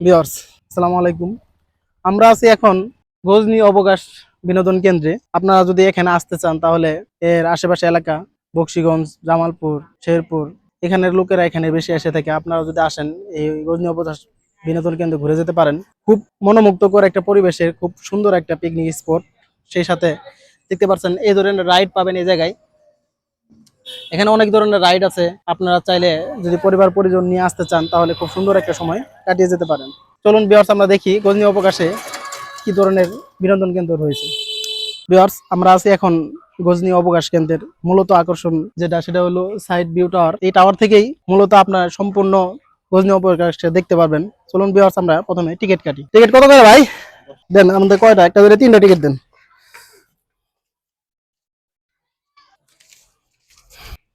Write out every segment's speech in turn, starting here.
Viewers আসসালামু আলাইকুম। আমরা আছি এখন গজনি অবকাশ বিনোদন কেন্দ্রে। আপনারা যদি এখানে আসতে চান, তাহলে এর আশেপাশে এলাকা বক্সিগঞ্জ, জামালপুর, শেরপুর, এখানের লোকেরা এখানে বেশি এসে থাকে। আপনারা যদি আসেন, এই গজনি অবকাশ বিনোদন কেন্দ্রে ঘুরে যেতে পারেন। খুব মনোমুগ্ধকর একটা পরিবেশের, খুব সুন্দর একটা পিকনিক স্পট সেই সাথে দেখতে পাচ্ছেন, এই ধরনের রাইড পাবেন এই জায়গায়। এখানে অনেক ধরনের রাইড আছে। আপনারা চাইলে যদি পরিবার পরিজন নিয়ে আসতে চান, তাহলে খুব সুন্দর একটা সময় কাটিয়ে যেতে পারেন। চলুন বিয়ার্স আমরা দেখি গজনি অবকাশে কি ধরনের বিনোদন কেন্দ্র রয়েছে। বিয়ার্স আমরা আছি এখন গজনি অবকাশ কেন্দ্রের মূলত আকর্ষণ যেটা, সেটা হলো সাইড ভিউ টাওয়ার এই টাওয়ার থেকেই মূলত আপনার সম্পূর্ণ গজনী অবকাশটা দেখতে পারবেন। চলুন বিয়ার্স আমরা প্রথমে টিকিট কাটি। টিকিট কত করে ভাই? দেন আমাদের কয়টা? একটা করে তিনটা টিকিট দেন।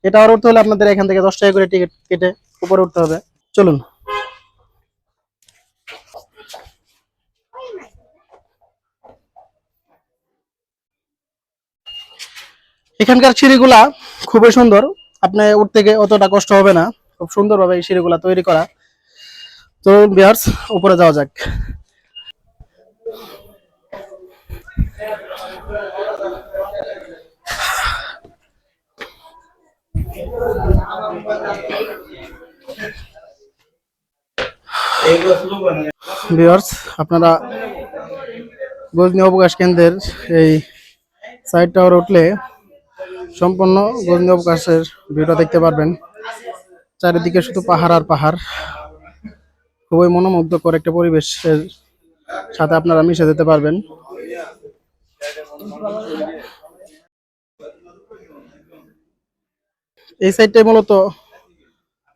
এটা আর উঠতে হলে আপনাদের এখান থেকে দশ টাকা করে টিকিট কেটে উপরে উঠতে হবে। চলুন। এখানকার সিঁড়িগুলা খুবই সুন্দর। আপনি উঠতে গিয়ে অতটা কষ্ট হবে না। খুব সুন্দরভাবে এই সিঁড়িগুলা তৈরি করা। তো বিহার্স, উপরে যাওয়া যাক। ভিউয়ার্স আপনারা গজনি অবকাশ কেন্দ্রের এই সাইড টাওয়ার উঠলে সম্পূর্ণ গজনি অবকাশের ভিউটা দেখতে পারবেন। চারিদিকে শুধু পাহাড় আর পাহাড়। খুবই মনোমুগ্ধকর একটা পরিবেশের সাথে আপনারা মিশে যেতে পারবেন। এই সাইডটাই মূলত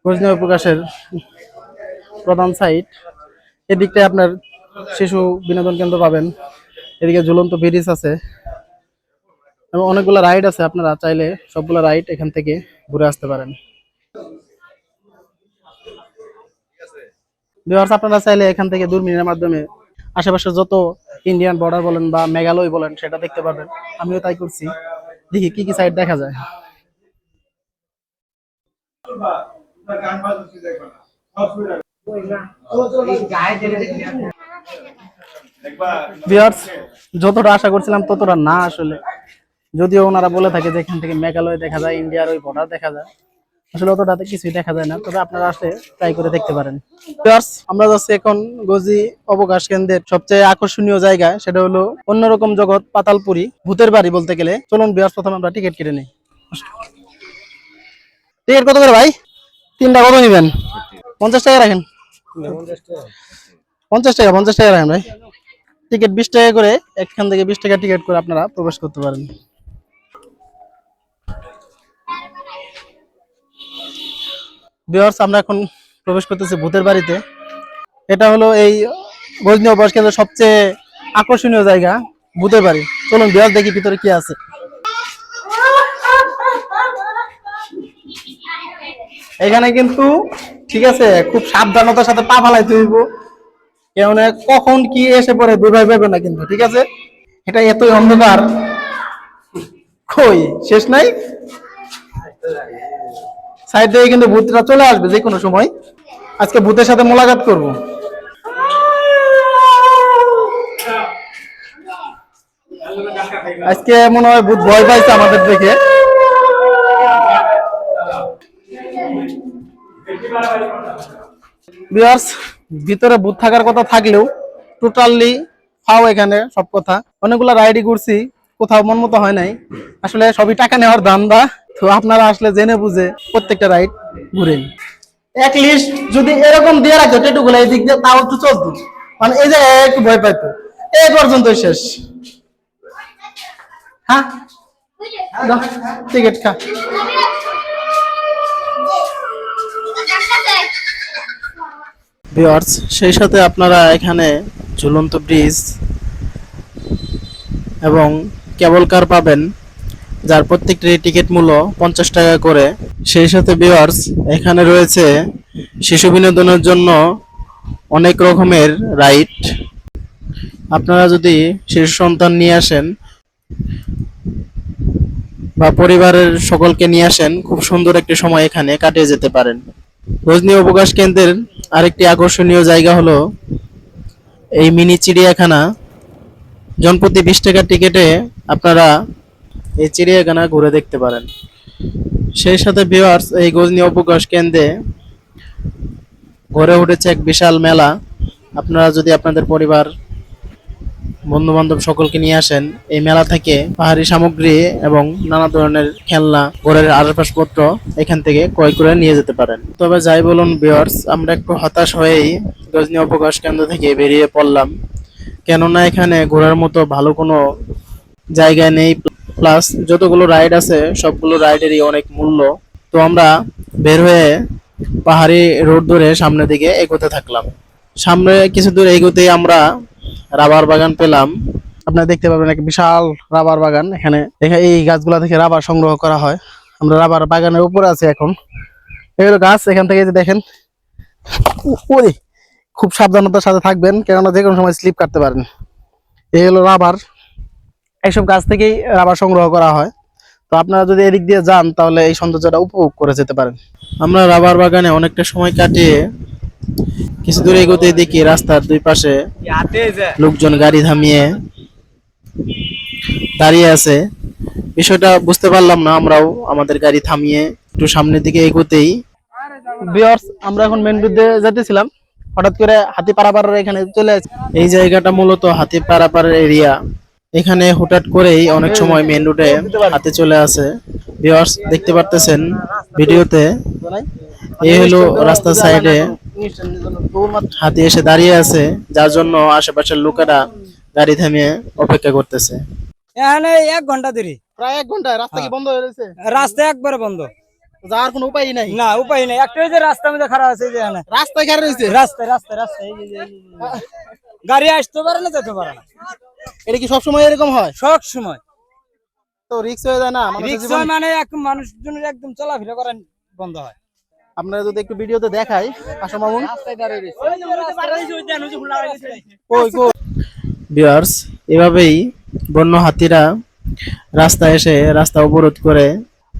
গজনি অবকাশের প্রধান সাইট এদিকটায় আপনার শিশু বিনোদন কেন্দ্র পাবেন। এদিকে ঝুলন্ত ব্রিজ আছে। এবং অনেকগুলো রাইড আছে আপনারা চাইলে সবগুলো রাইড এখান থেকে ঘুরে আসতে পারেন। আপনারা চাইলে এখান থেকে দূরবীনের মাধ্যমে আশেপাশে যত ইন্ডিয়ান বর্ডার বলেন বা মেঘালয় বলেন সেটা দেখতে পারবেন। আমিও তাই করছি। দেখি কি কি সাইড দেখা যায়। ভিউয়ার্স যতটা আশা করছিলাম ততটা না আসলে। যদিও ওনারা বলে থাকে যে এখান থেকে মেঘালয় দেখা যায়, ইন্ডিয়ার ওই বর্ডার দেখা যায়। আসলে অতটাতে কিছুই দেখা যায় না, তবে আপনারা আসলে ট্রাই করে দেখতে পারেন। ভিউয়ার্স আমরা যাচ্ছি এখন গজি অবকাশ কেন্দ্রের সবচেয়ে আকর্ষণীয় জায়গা সেটা হলো অন্যরকম জগৎ পাতালপুরি, ভূতের বাড়ি বলতে গেলে। চলুন ভিউয়ার্স প্রথমে আমরা টিকিট কেটে নিই। টিকিট কত করে ভাই? তিনটা কত নেবেন? পঞ্চাশ টাকা রাখেন। পঞ্চাশ টাকা পঞ্চাশ টাকা রাখেন ভাই। টিকিট বিশ টাকা করে এখান থেকে বিশ টাকা টিকিট করে আপনারা প্রবেশ করতে পারেন। ভিউয়ার্স আমরা এখন প্রবেশ করতেছি ভূতের বাড়িতে। এটা হলো এই গজনি অবকাশ কেন্দ্রের সবচেয়ে আকর্ষণীয় জায়গা, ভূতের বাড়ি। চলুন ভিউয়ার্স দেখি ভিতরে কি আছে। এখানে কিন্তু ঠিক আছে? খুব সাবধানতার সাথে পা ফালাইতে হইব। কেন কখন কি এসে পড়ে দুই পাবে না কিন্তু, ঠিক আছে? এটা এতই অন্ধকার। কই? শেষ নাই? সাইড দিয়ে কিন্তু ভূতরা চলে আসবে যে কোনো সময়। আজকে ভূতের সাথে মোলাকাত করব। আজকে মনে হয় ভূত ভয় পাইছে আমাদের দেখে। ভিতরে বুথ থাকার কথা থাকলেও টোটালি ফাও এখানে সব কথা। অনেকগুলো রাইডই করছি কোথাও মন মতো হয় নাই। আসলে সবই টাকা নেওয়ার ধান্দা, তো আপনারা আসলে জেনে বুঝে প্রত্যেকটা রাইড ঘুরেন। এক লিস্ট যদি এরকম দিয়ে রাখতো টেটুগুলো এই দিক দিয়ে, তাও একটু চলতো। মানে এই যে একটু ভয় পাইতো। এই পর্যন্ত শেষ। হ্যাঁ? টিকিট খা। ভিউয়ার্স সেই সাথে আপনারা এখানে ঝুলন্ত ব্রিজ এবং কেবল কার পাবেন, যার প্রত্যেকটি টিকিট মূল্য পঞ্চাশ টাকা করে। সেই সাথে ভিউয়ার্স এখানে রয়েছে শিশু বিনোদনের জন্য অনেক রকমের রাইড আপনারা যদি শিশু সন্তান নিয়ে আসেন বা পরিবারের সকলকে নিয়ে আসেন, খুব সুন্দর একটি সময় এখানে কাটিয়ে যেতে পারেন। রজনী অবকাশ কেন্দ্রের আরেকটি আকর্ষণীয় জায়গা হলো এই মিনি চিড়িয়াখানা। জনপ্রতি বিশ টাকার টিকিটে আপনারা এই চিড়িয়াখানা ঘুরে দেখতে পারেন। সেই সাথে ভিওয়ার্স এই গজনী অবকাশ কেন্দ্রে গড়ে উঠেছে এক বিশাল মেলা। আপনারা যদি আপনাদের পরিবার বন্ধু বান্ধব সকলকে নিয়ে আসেন। এই মেলা থেকে পাহাড়ি সামগ্রী এবং নানা ধরনের খেলনা ঘরের আসবাবপত্র এখান থেকে ক্রয় করে নিয়ে যেতে পারেন। তবে যাই বলুন বিয়ার্স আমরা একটু হতাশ হয়েই গজনি অবকাশ কেন্দ্র থেকে বেরিয়ে পড়লাম। কেননা এখানে ঘোরার মতো ভালো কোনো জায়গা নেই। প্লাস যতগুলো রাইড আছে, সবগুলো রাইডেরই অনেক মূল্য। তো আমরা বের হয়ে পাহাড়ি রোড ধরে সামনের দিকে এগোতে থাকলাম। সামনে কিছু দূর এগোতেই আমরা রাবার বাগান পেলাম। আপনারা দেখতে পাবেন এক বিশাল রাবার বাগান। এখানে এই গাছগুলা থেকে রাবার সংগ্রহ করা হয়। আমরা রাবার বাগানের উপরে আছি এখন। এগুলো গাছ এখান থেকে যে দেখেন। ওরে খুব সাবধানতার সাথে থাকবেন কেননা যে কোনো সময় স্লিপ কাটতে পারেন। এই হলো রাবার। এইসব গাছ থেকেই রাবার সংগ্রহ করা হয়। তো আপনারা যদি এদিক দিয়ে যান তাহলে এই সৌন্দর্যটা উপভোগ করে যেতে পারেন। আমরা রাবার বাগানে অনেকটা সময় কাটিয়ে কিছু দূরে এগোতে দেখি রাস্তার দুই পাশে লোকজন গাড়ি থামিয়ে দাঁড়িয়ে আছে। বিষয়টা বুঝতে পারলাম না আমরাও আমাদের গাড়ি থামিয়ে একটু সামনের দিকে এগোতেই। বিয়ার্স আমরা এখন মেন রোডে যেতেছিলাম হঠাৎ করে হাতি পারাপাড়ের এখানে চলে আসি। এই জায়গাটা মূলত হাতি পারাপাড়ের এরিয়া এখানে হঠাৎ করেই অনেক সময় মেন রোডে হাতে চলে আসে। বিয়ার্স দেখতে পারতেছেন ভিডিওতে। এই হলো রাস্তার সাইডে হাতি এসে দাঁড়িয়ে আছে যার জন্য আশেপাশের লোকেরা গাড়ি থামিয়ে অপেক্ষা করতেছে। এখানে এক ঘণ্টা দেরি। প্রায় এক ঘণ্টা রাস্তা কি বন্ধ হয়ে গেছে রাস্তা একবারে বন্ধ। যাওয়ার কোনো উপায় নাই? না উপায় নেই। একটা ওই যে রাস্তার মধ্যে খারাপ আছে যে এখানে। রাস্তায় খারাপ রয়েছে? রাস্তা রাস্তা রাস্তা এই যে। গাড়ি আসতে পারে না যেতে পারে না। এটা কি সবসময় এরকম হয়? সব সময়। তো রিক্স হয়ে যায় না রিক্সা মানে এক মানুষের জন্য একদম চলাফেরা করেন বন্ধ হয়। আপনারা যদি একটু ভিডিওতে দেখাই, আসো মামুন। এভাবেই বন্য হাতিরা রাস্তায় এসে রাস্তা অবরোধ করে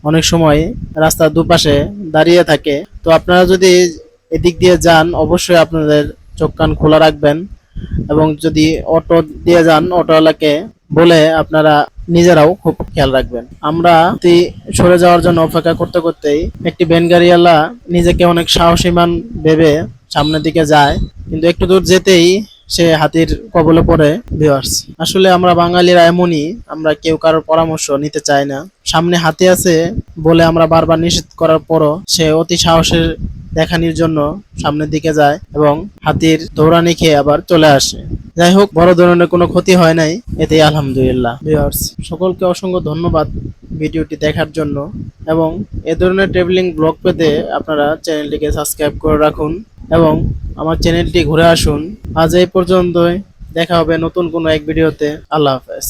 অনেক সময় রাস্তার দুপাশে দাঁড়িয়ে থাকে। তো আপনারা যদি এদিক দিয়ে যান, অবশ্যই আপনাদের চোখ কান খোলা রাখবেন এবং যদি অটো দিয়ে যান, অটোওয়ালাকে বলে আপনারা নিজেরাও খুব খেয়াল রাখবেন। আমরা সরে যাওয়ার জন্য অপেক্ষা করতে করতেই একটি ভ্যান গাড়িওয়ালা নিজেকে অনেক সাহসীমান ভেবে সামনের দিকে যায়। কিন্তু একটু দূর যেতেই সে হাতির কবলে পড়ে ভিওয়ার্স আসলে আমরা বাঙালিরা এমনই, আমরা কেউ কারোর পরামর্শ নিতে চাই না। সামনে হাতি আছে বলে আমরা বারবার নিষেধ করার পরও সে অতি সাহসের দেখানির জন্য সামনের দিকে যায় এবং হাতির দৌড়ানি খেয়ে আবার চলে আসে। যাই হোক, বড় ধরনের কোনো ক্ষতি হয় নাই। এতে আলহামদুলিল্লাহ ভিউয়ার্স সকলকে অসংখ্য ধন্যবাদ ভিডিওটি দেখার জন্য। এবং এ ধরনের ট্রাভেলিং ব্লগ পেতে আপনারা চ্যানেলটিকে সাবস্ক্রাইব করে রাখুন এবং আমার চ্যানেলটি ঘুরে আসুন। আজ এই পর্যন্তই। দেখা হবে নতুন কোনো এক ভিডিওতে। আল্লাহ হাফেজ।